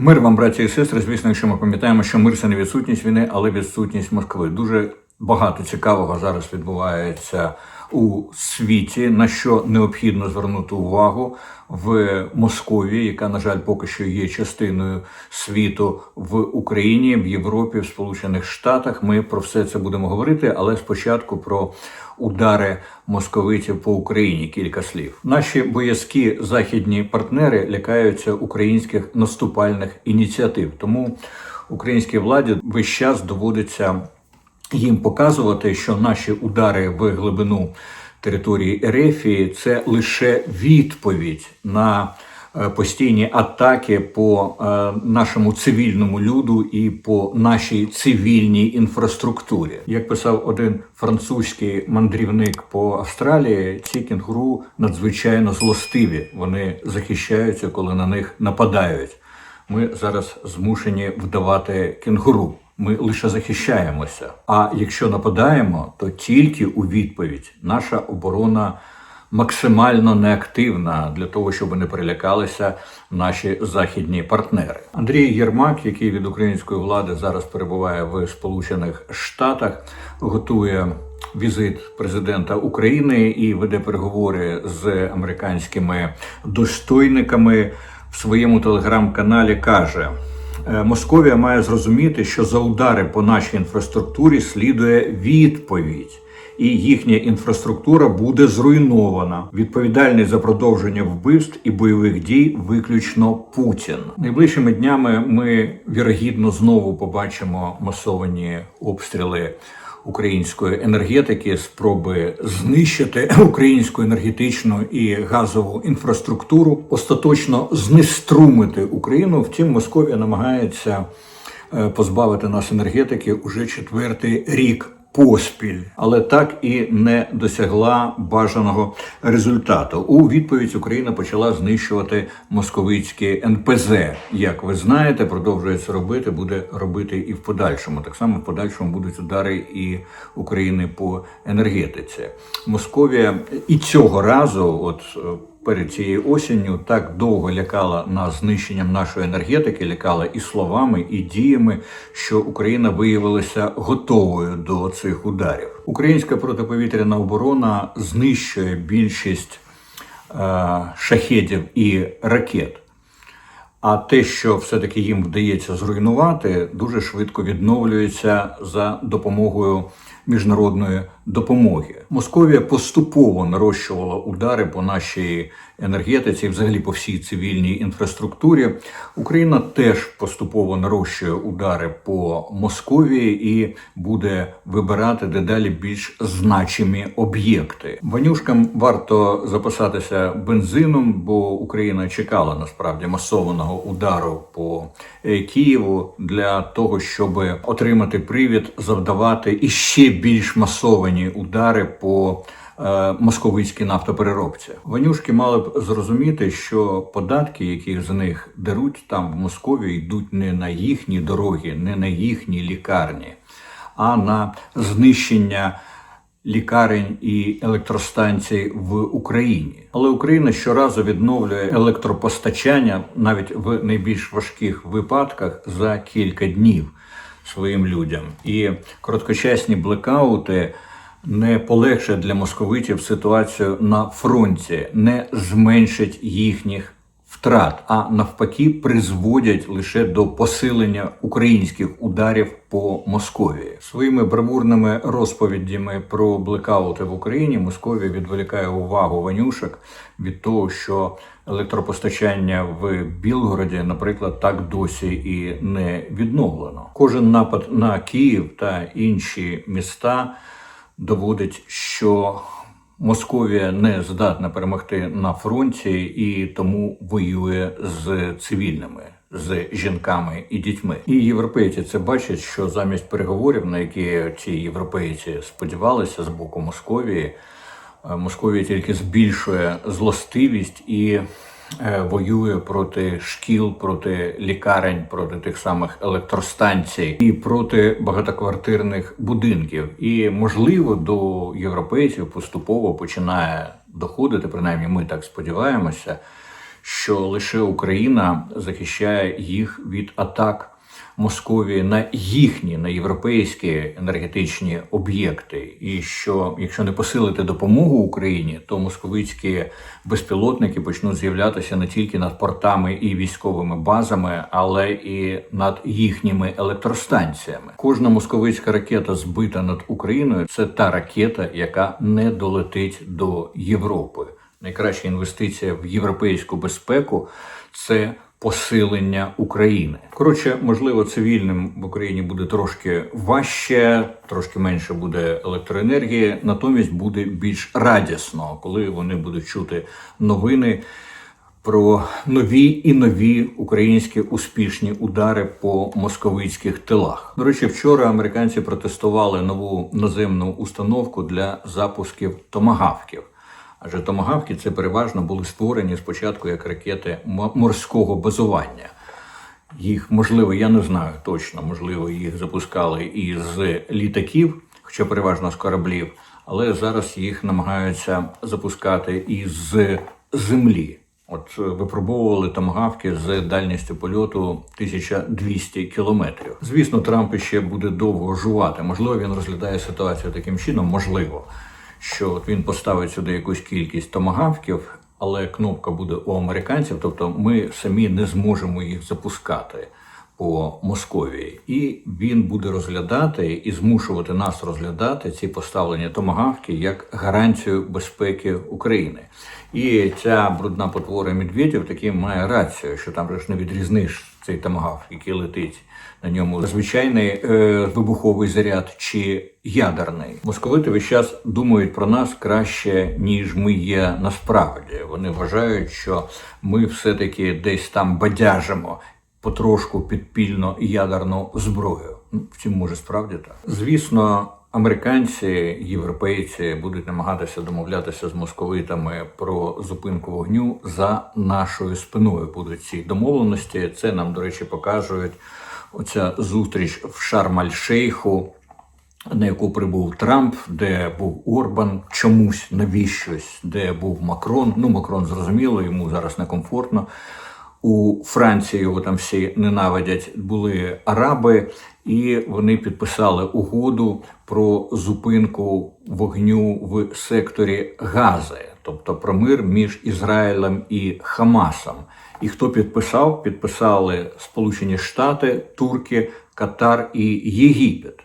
Мир вам, браті і сестри. Звісно, якщо ми пам'ятаємо, що мир це не відсутність війни, але відсутність Москви. Дуже багато цікавого зараз відбувається у світі, на що необхідно звернути увагу в Московії, яка, на жаль, поки що є частиною світу в Україні, в Європі, в Сполучених Штатах. Ми про все це будемо говорити, але спочатку про удари московитів по Україні. Кілька слів. Наші боязкі західні партнери лякаються українських наступальних ініціатив. Тому українській владі весь час доводиться їм показувати, що наші удари в глибину території Ерефії це лише відповідь на постійні атаки по е, нашому цивільному люду і по нашій цивільній інфраструктурі. Як писав один французький мандрівник по Австралії, ці кінгуру надзвичайно злостиві. Вони захищаються, коли на них нападають. Ми зараз змушені вдавати кенгуру. Ми лише захищаємося. А якщо нападаємо, то тільки у відповідь наша оборона максимально неактивна для того, щоб не перелякалися наші західні партнери. Андрій Єрмак, який від української влади зараз перебуває в Сполучених Штатах, готує візит президента України і веде переговори з американськими достойниками в своєму телеграм-каналі. каже. Е, Московія має зрозуміти, що за удари по нашій інфраструктурі слідує відповідь, і їхня інфраструктура буде зруйнована. Відповідальний за продовження вбивств і бойових дій виключно Путін. Найближчими днями ми вірогідно знову побачимо масовані обстріли. Української енергетики, спроби знищити українську енергетичну і газову інфраструктуру, остаточно знеструмити Україну. Втім, Московія намагається е, позбавити нас енергетики уже четвертий рік поспіль, але так і не досягла бажаного результату. У відповідь Україна почала знищувати московицькі НПЗ. Як ви знаєте, продовжує це робити, буде робити і в подальшому. Так само в подальшому будуть удари і України по енергетиці. Московія і цього разу, от перед цією осінню так довго лякала нас знищенням нашої енергетики, лякала і словами, і діями, що Україна виявилася готовою до цих ударів. Українська протиповітряна оборона знищує більшість е, шахедів і ракет. А те, що все-таки їм вдається зруйнувати, дуже швидко відновлюється за допомогою міжнародної допомоги. Московія поступово нарощувала удари по нашій енергетиці, взагалі по всій цивільній інфраструктурі. Україна теж поступово нарощує удари по Московії і буде вибирати дедалі більш значимі об'єкти. Ванюшкам варто запасатися бензином, бо Україна чекала насправді масованого удару по е, Києву для того, щоб отримати привід, завдавати іще більш масовані удари по е, московицькій нафтопереробці. Ванюшки мали б зрозуміти, що податки, які з них деруть там в Москові, йдуть не на їхні дороги, не на їхні лікарні, а на знищення. Лікарень і електростанцій в Україні, але Україна щоразу відновлює електропостачання навіть в найбільш важких випадках за кілька днів своїм людям. І короткочасні блекаути не полегшать для московитів ситуацію на фронті, не зменшать їхніх втрат, а навпаки, призводять лише до посилення українських ударів по Московії. Своїми бравурними розповідями про блекаути в Україні Московія відволікає увагу Ванюшок від того, що електропостачання в Білгороді, наприклад, так досі і не відновлено. Кожен напад на Київ та інші міста доводить, що Московія не здатна перемогти на фронті і тому воює з цивільними. З жінками і дітьми, і європейці це бачать, що замість переговорів, на які ці європейці сподівалися з боку Московії, е, Московія тільки збільшує злостивість і воює проти шкіл, проти лікарень, проти тих самих електростанцій і проти багатоквартирних будинків. І можливо до європейців поступово починає доходити, принаймні ми так сподіваємося, що лише Україна захищає їх від атак Московії на їхні на європейські енергетичні об'єкти, і що якщо не посилити допомогу Україні, то московицькі безпілотники почнуть з'являтися не тільки над портами і військовими базами, але і над їхніми електростанціями. Кожна московицька ракета збита над Україною це та ракета, яка не долетить до Європи. Найкраща інвестиція в європейську безпеку це посилення України. Коротше, можливо, цивільним в Україні буде трошки важче, трошки менше буде електроенергії, натомість буде більш радісно, коли вони будуть чути новини. Про нові і нові українські успішні удари по московицьких тилах. До речі, вчора американці протестували нову наземну установку для запусків томагавків. Адже томагавки це переважно були створені спочатку як ракети морського базування. Їх можливо, я не знаю точно, можливо, їх запускали із літаків, хоча переважно з кораблів, але зараз їх намагаються запускати із землі. От е, випробовували томагавки з дальністю польоту 1200 кілометрів. Звісно, Трамп ще буде довго жувати. Можливо, він розглядає ситуацію таким чином, можливо, що от він поставить сюди якусь кількість томагавків, але кнопка буде у американців, тобто ми самі не зможемо їх запускати по Московії, і він буде розглядати і змушувати нас розглядати ці поставлені томагавки як гарантію безпеки України. І ця брудна потвора Медведєв таки має рацію, що там ж не відрізниш цей томагавк, який летить на ньому звичайний е, вибуховий заряд чи ядерний. Московити весь час думають про нас краще, ніж ми є насправді. Вони вважають, що ми все-таки десь там бадяжимо потрошку підпільно ядерну зброю. Ну, Втім, може, справді так. Звісно, американці, європейці будуть намагатися домовлятися з московитами про зупинку вогню за нашою спиною. Будуть ці домовленості. Це нам, до речі, покажуть оця зустріч в Шарм-аль-Шейху на яку прибув Трамп, де був Орбан, чомусь навіщось, де був Макрон. Ну, Макрон зрозуміло, йому зараз некомфортно. У Франції його там всі ненавидять. Були араби, і вони підписали угоду про зупинку вогню в секторі Гази, тобто про мир між Ізраїлем і Хамасом. І хто підписав? Підписали Сполучені Штати, Турки, Катар і Єгипет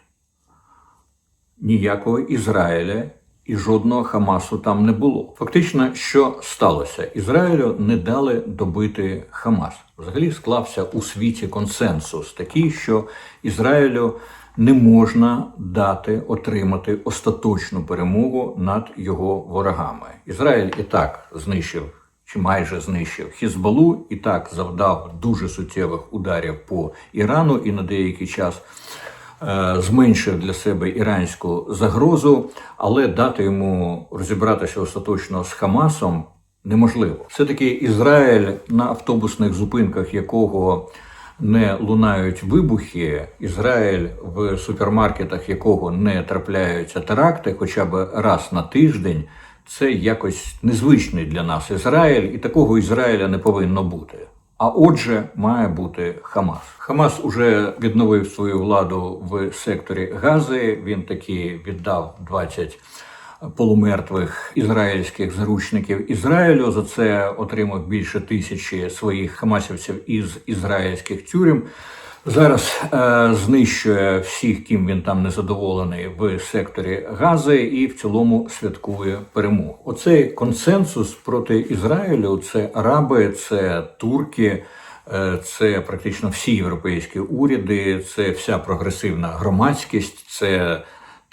ніякого Ізраїля і жодного Хамасу там не було. Фактично, що сталося? Ізраїлю не дали добити Хамас. Взагалі склався у світі консенсус такий, що Ізраїлю не можна дати отримати остаточну перемогу над його ворогами. Ізраїль і так знищив. Чи майже знищив Хізбалу і так завдав дуже суттєвих ударів по Ірану і на деякий час е, зменшив для себе іранську загрозу, але дати йому розібратися остаточно з Хамасом неможливо. Все таки Ізраїль на автобусних зупинках якого не лунають вибухи, Ізраїль в супермаркетах якого не трапляються теракти, хоча б раз на тиждень. Це якось незвичний для нас Ізраїль, і такого Ізраїля не повинно бути. А отже, має бути Хамас. Хамас уже відновив свою владу в секторі Гази. Він таки віддав 20 полумертвих ізраїльських заручників Ізраїлю. За це отримав більше тисячі своїх хамасівців із ізраїльських тюрем. Зараз е, знищує всіх, ким він там незадоволений в секторі Гази, і в цілому святкує перемогу. Оцей консенсус проти Ізраїлю це араби, це турки. е, Це практично всі європейські уряди, це вся прогресивна громадськість, це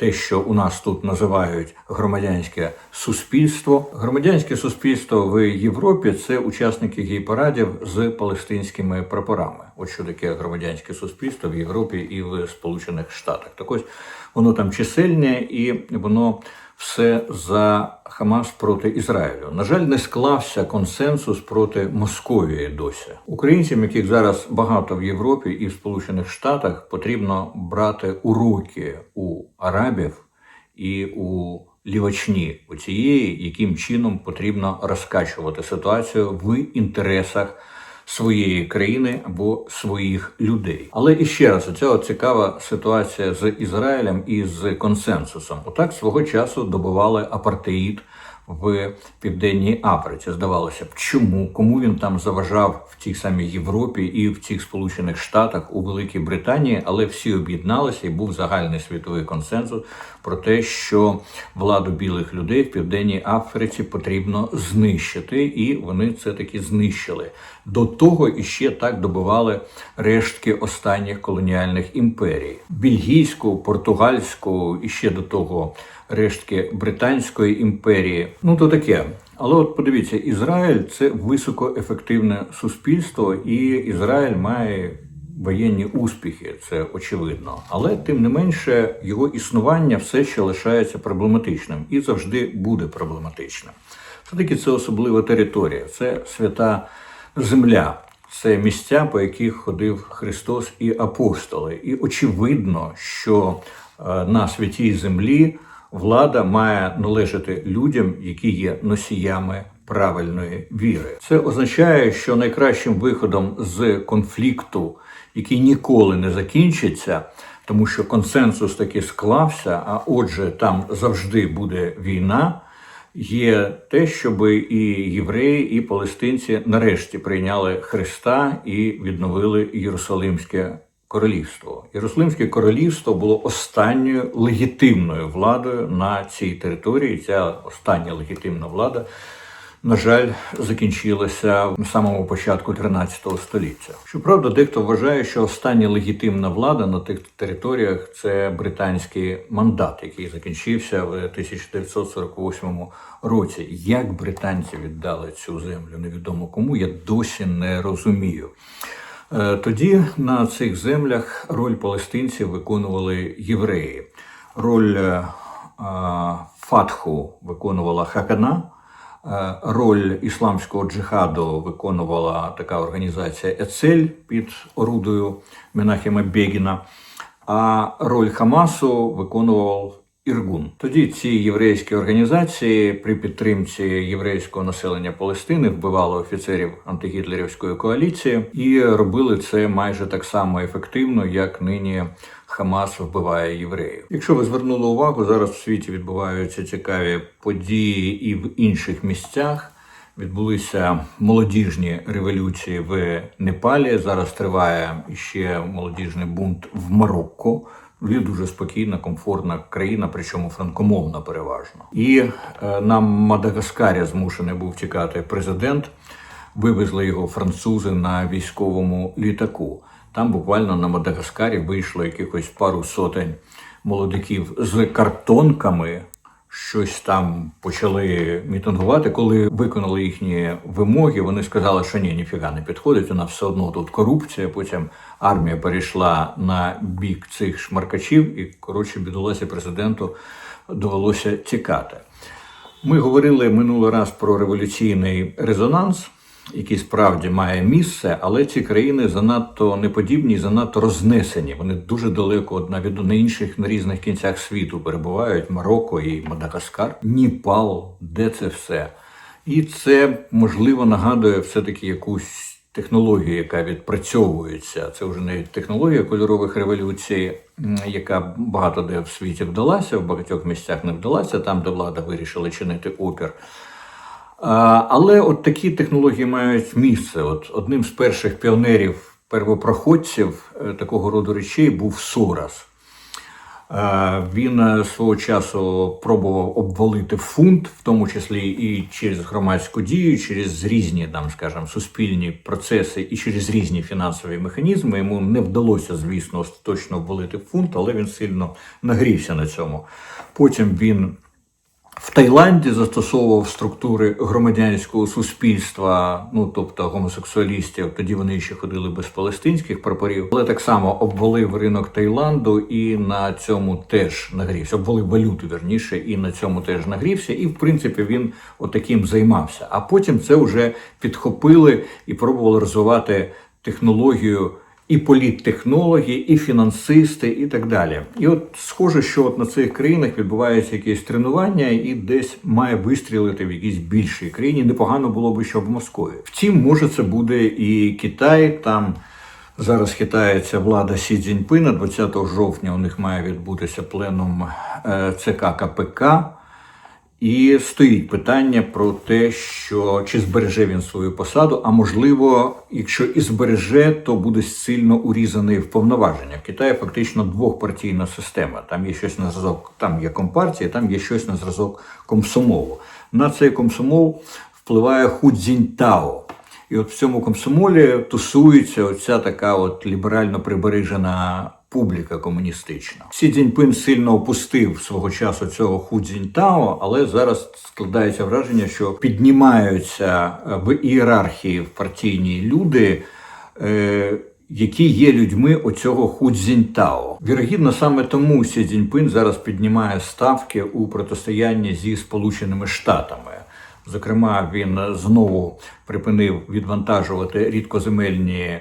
те, що у нас тут називають громадянське суспільство. Громадянське суспільство в Європі це учасники гей-парадів з палестинськими прапорами. От що таке громадянське суспільство в Європі і в Сполучених Штатах. Так ось воно там чисельне і воно все за Хамас проти Ізраїлю. На жаль, не склався консенсус проти Московії досі. Українцям, яких зараз багато в Європі і в Сполучених Штатах, потрібно брати уроки у арабів і у лівачні оцієї, яким чином потрібно розкачувати ситуацію в інтересах своєї країни або своїх людей. Але і ще раз, оця от цікава ситуація з Ізраїлем і з консенсусом. Отак свого часу добували апартеїд в Південній Африці. Здавалося б, чому кому він там заважав в тій самій Європі і в цих Сполучених Штатах у Великій Британії, але всі об'єдналися і був загальний світовий консенсус про те, що владу білих людей в Південній Африці потрібно знищити, і вони це таки знищили. До того іще так добували рештки останніх колоніальних імперій: бельгійську, португальську і ще до того рештки Британської імперії. Ну то таке. Але от подивіться, Ізраїль це високоефективне суспільство, і Ізраїль має воєнні успіхи, це очевидно. Але тим не менше його існування все ще лишається проблематичним і завжди буде проблематичним. Все-таки це особлива територія, це свята земля. Це місця, по яких ходив Христос і апостоли. І очевидно, що е, на святій землі влада має належати людям, які є носіями правильної віри. Це означає, що найкращим виходом з конфлікту, який ніколи не закінчиться, тому що консенсус таки склався, а отже, там завжди буде війна. Є те, щоб і євреї, і палестинці нарешті прийняли Христа і відновили Єрусалимське королівство. Єрусалимське королівство було останньою легітимною владою на цій території. Ця остання легітимна влада, на жаль, закінчилася на самому початку 13 століття. Щоправда, дехто вважає, що остання легітимна влада на тих територіях це британський мандат, який закінчився в 1948 році. Як британці віддали цю землю, невідомо кому, я досі не розумію. Е, Тоді на цих землях роль палестинців виконували євреї. Роль е, Фатху виконувала Хакана. Е, Роль ісламського джихаду виконувала така організація Ецель під орудою Менахема Бегіна, а роль Хамасу виконував Іргун. Тоді ці єврейські організації при підтримці єврейського населення Палестини вбивали офіцерів антигітлерівської коаліції і робили це майже так само ефективно, як нині Хамас вбиває євреїв. Якщо ви звернули увагу, зараз в світі відбуваються цікаві події і в інших місцях. Відбулися молодіжні революції в Непалі. Зараз триває ще молодіжний бунт в Марокко. Є дуже спокійна, комфортна країна, причому франкомовна переважно. І е, на Мадагаскарі змушений був тікати президент. Вивезли його французи на військовому літаку. Там буквально на Мадагаскарі вийшло якихось пару сотень молодиків з картонками. Щось там почали мітингувати. Коли виконали їхні вимоги, вони сказали, що ні, ніфіга не підходить. У нас все одно тут корупція. Потім армія перейшла на бік цих шмаркачів, і коротше бідоласі президенту довелося тікати. Ми говорили минулий раз про революційний резонанс, який справді має місце, але ці країни занадто неподібні, занадто рознесені. Вони дуже далеко одна від на інших на різних кінцях світу перебувають Марокко і Мадагаскар, Ніпал, де це все. І це можливо нагадує все-таки якусь технологію, яка відпрацьовується. Це вже не технологія кольорових революцій, яка багато де в світі вдалася, в багатьох місцях не вдалася, там, де влада вирішила чинити опір. Але от такі технології мають місце. От одним з перших піонерів, первопроходців е, такого роду речей був Сорос. Е, Він е, свого часу пробував обвалити фунт, в тому числі і через громадську дію, через різні там, скажімо, суспільні процеси і через різні фінансові механізми. Йому не вдалося, звісно, остаточно обвалити фунт, але він сильно нагрівся на цьому. Потім він в Таїланді застосовував структури громадянського суспільства, ну тобто гомосексуалістів. Тоді вони ще ходили без палестинських прапорів, але так само обвалив ринок Таїланду і на цьому теж нагрівся. Обвалив валюту верніше, і на цьому теж нагрівся. І в принципі він отаким займався. А потім це вже підхопили і пробували розвивати технологію і політтехнологи, і фінансисти, і так далі. І от схоже, що от на цих країнах відбувається якесь тренування, і десь має вистрілити в якійсь більшій країні. Непогано було би, щоб в Москві. Втім, може, це буде і Китай там. Зараз хитається влада Сі Цзіньпина. 20 жовтня у них має відбутися пленум е, ЦК КПК. І стоїть питання про те, що чи збереже він свою посаду, а можливо, якщо і збереже, то буде сильно урізаний в повноваження. В Китаї фактично двохпартійна система. Там є щось на зразок, там є компартія, там є щось на зразок комсомолу. На цей комсомол впливає Ху Цзіньтао. І от в цьому комсомолі тусується оця така от ліберально прибережена публіка комуністична. Сі Цзіньпин сильно опустив свого часу цього Ху Цзіньтао, але зараз складається враження, що піднімаються е, в ієрархії в партійній люди. Е, які є людьми оцього Ху Цзіньтао. Вірогідно, саме тому Сі Цзіньпин зараз піднімає ставки у протистоянні зі Сполученими Штатами. Зокрема, він знову припинив відвантажувати рідкоземельні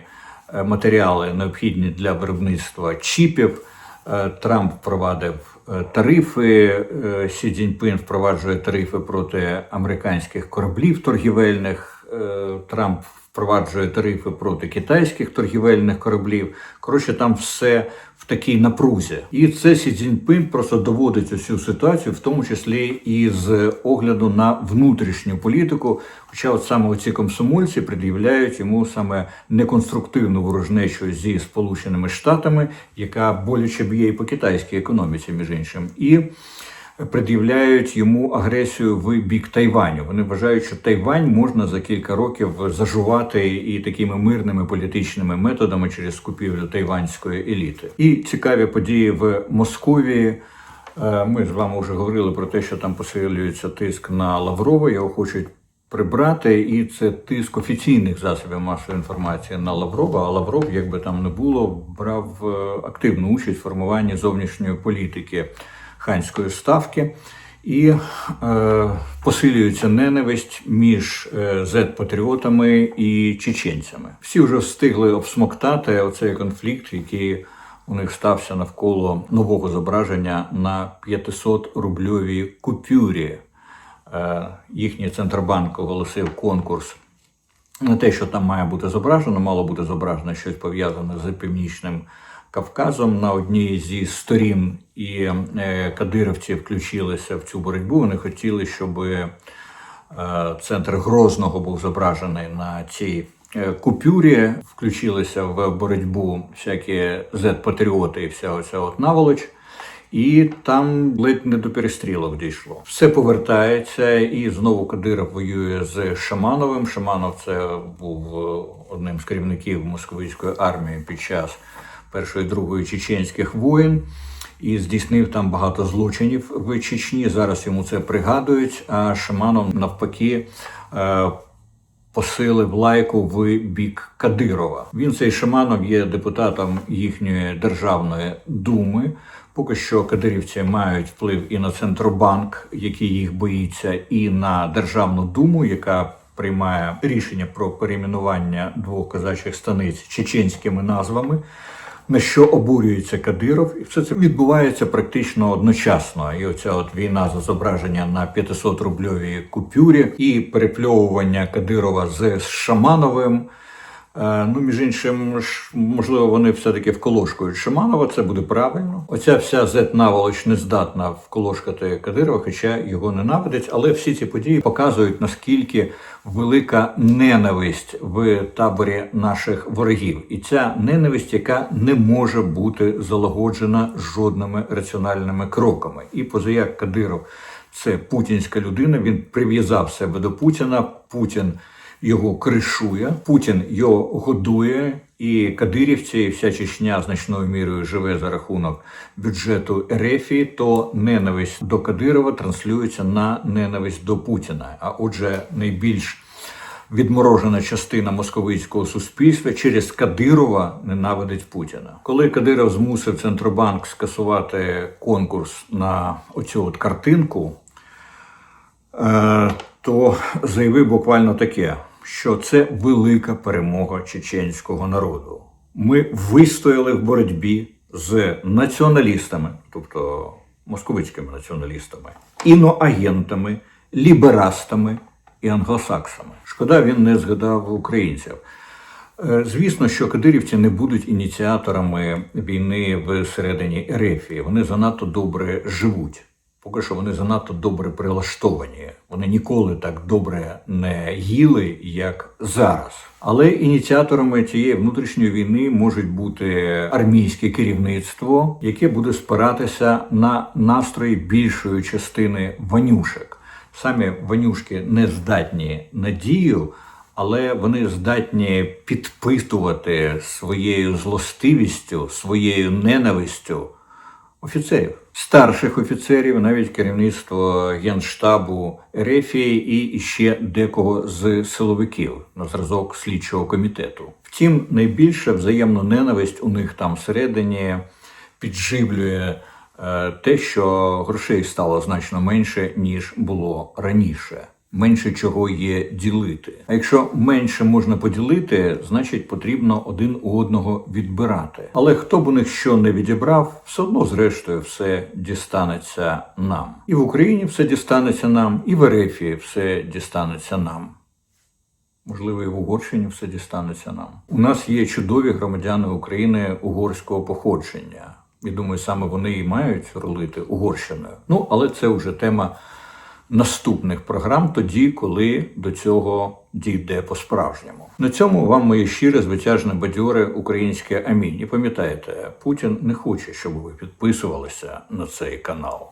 матеріали, необхідні для виробництва чіпів. Е, Трамп впровадив е, тарифи. е, Сі Цзіньпин впроваджує тарифи проти американських кораблів торгівельних. е, Трамп впроваджує тарифи проти китайських торгівельних кораблів. Коротше, там все в такій напрузі. І це Сі Цзіньпин просто доводить цю ситуацію, в тому числі і з огляду на внутрішню політику. Хоча от саме ці комсомольці пред'являють йому саме неконструктивну ворожнечу зі Сполученими Штатами, яка боляче б'є і по китайській економіці, між іншим. І пред'являють йому агресію в бік Тайваню. Вони вважають, що Тайвань можна за кілька років зажувати і такими мирними політичними методами через купівлю тайванської еліти. І цікаві події в Московії. Е, Ми з вами вже говорили про те, що там посилюється тиск на Лаврова. Його хочуть прибрати, і це тиск офіційних засобів масової інформації на Лаврова. А Лавров, як би там не було, брав е, активну участь в формуванні зовнішньої політики ханської ставки. І е, посилюється ненависть між е, зет-патріотами і чеченцями. Всі вже встигли обсмоктати оцей конфлікт, який у них стався навколо нового зображення на 500 рубльовій купюрі. Е, їхній центробанк оголосив конкурс на те, що там має бути зображено, мало бути зображено щось пов'язане з північним Кавказом. На одній зі сторін і е, кадировці включилися в цю боротьбу. Вони хотіли, щоб е, центр Грозного був зображений на цій е, купюрі. Включилися в боротьбу всякі зет-патріоти і вся оця от наволоч. І там ледь не до перестрілок дійшло. Все повертається, і знову Кадиров воює з Шамановим. Шаманов це був одним з керівників московицької армії під час першої другої чеченських воєн. І здійснив там багато злочинів в Чечні. Зараз йому це пригадують. А Шаманов навпаки е, посилив лайку в бік Кадирова. Він цей Шаманов є депутатом їхньої державної думи. Поки що кадирівці мають вплив і на Центробанк, який їх боїться, і на Державну думу, яка приймає рішення про перейменування двох казачих станиць чеченськими назвами. На що обурюється Кадиров, і все це відбувається практично одночасно. І оця от війна за зображення на 500 рубльовій купюрі, і перепльовування Кадирова з Шамановим. Е, Ну, між іншим, можливо, вони все-таки вколошкують Шаманова, це буде правильно. Оця вся зет-наволоч не здатна вколошкати Кадирова, хоча його ненавидить. Але всі ці події показують, наскільки велика ненависть в таборі наших ворогів. І ця ненависть, яка не може бути залагоджена жодними раціональними кроками. І позаяк Кадиров це путінська людина, він прив'язав себе до Путіна. Путін його кришує, Путін його годує, і кадирівці, і вся Чечня значною мірою живе за рахунок бюджету Ерефії, то ненависть до Кадирова транслюється на ненависть до Путіна. А отже, найбільш відморожена частина московицького суспільства через Кадирова ненавидить Путіна. Коли Кадиров змусив Центробанк скасувати конкурс на оцю от картинку, е, то заявив буквально таке, що це велика перемога чеченського народу. Ми вистояли в боротьбі з націоналістами, тобто московицькими націоналістами, іноагентами, ліберастами і англосаксами. Шкода, він не згадав українців. Е, Звісно, що кадирівці не будуть ініціаторами війни всередині Ерефії. Вони занадто добре живуть. Поки що вони занадто добре прилаштовані. Вони ніколи так добре не їли, як зараз. Але ініціаторами цієї внутрішньої війни можуть бути армійське керівництво, яке буде спиратися на настрої більшої частини ванюшек. Самі ванюшки не здатні на дію, але вони здатні підпитувати своєю злостивістю, своєю ненавистю офіцерів, старших офіцерів, навіть керівництво генштабу Ерефії і ще декого з силовиків на зразок слідчого комітету. Втім, найбільша взаємна ненависть у них там всередині підживлює е, те, що грошей стало значно менше ніж було раніше. Менше чого є ділити. А якщо менше можна поділити, значить потрібно один у одного відбирати. Але хто б у них що не відібрав, все одно зрештою все дістанеться нам. І в Україні все дістанеться нам, і в Ерефії все дістанеться нам. Можливо, і в Угорщині все дістанеться нам. У нас є чудові громадяни України угорського походження. І думаю, саме вони і мають рулити Угорщиною. Ну, але це вже тема наступних програм, тоді, коли до цього дійде по-справжньому. На цьому вам моє щире, звитяжне, бадьоре українське амінь. І пам'ятайте, Путін не хоче, щоб ви підписувалися на цей канал.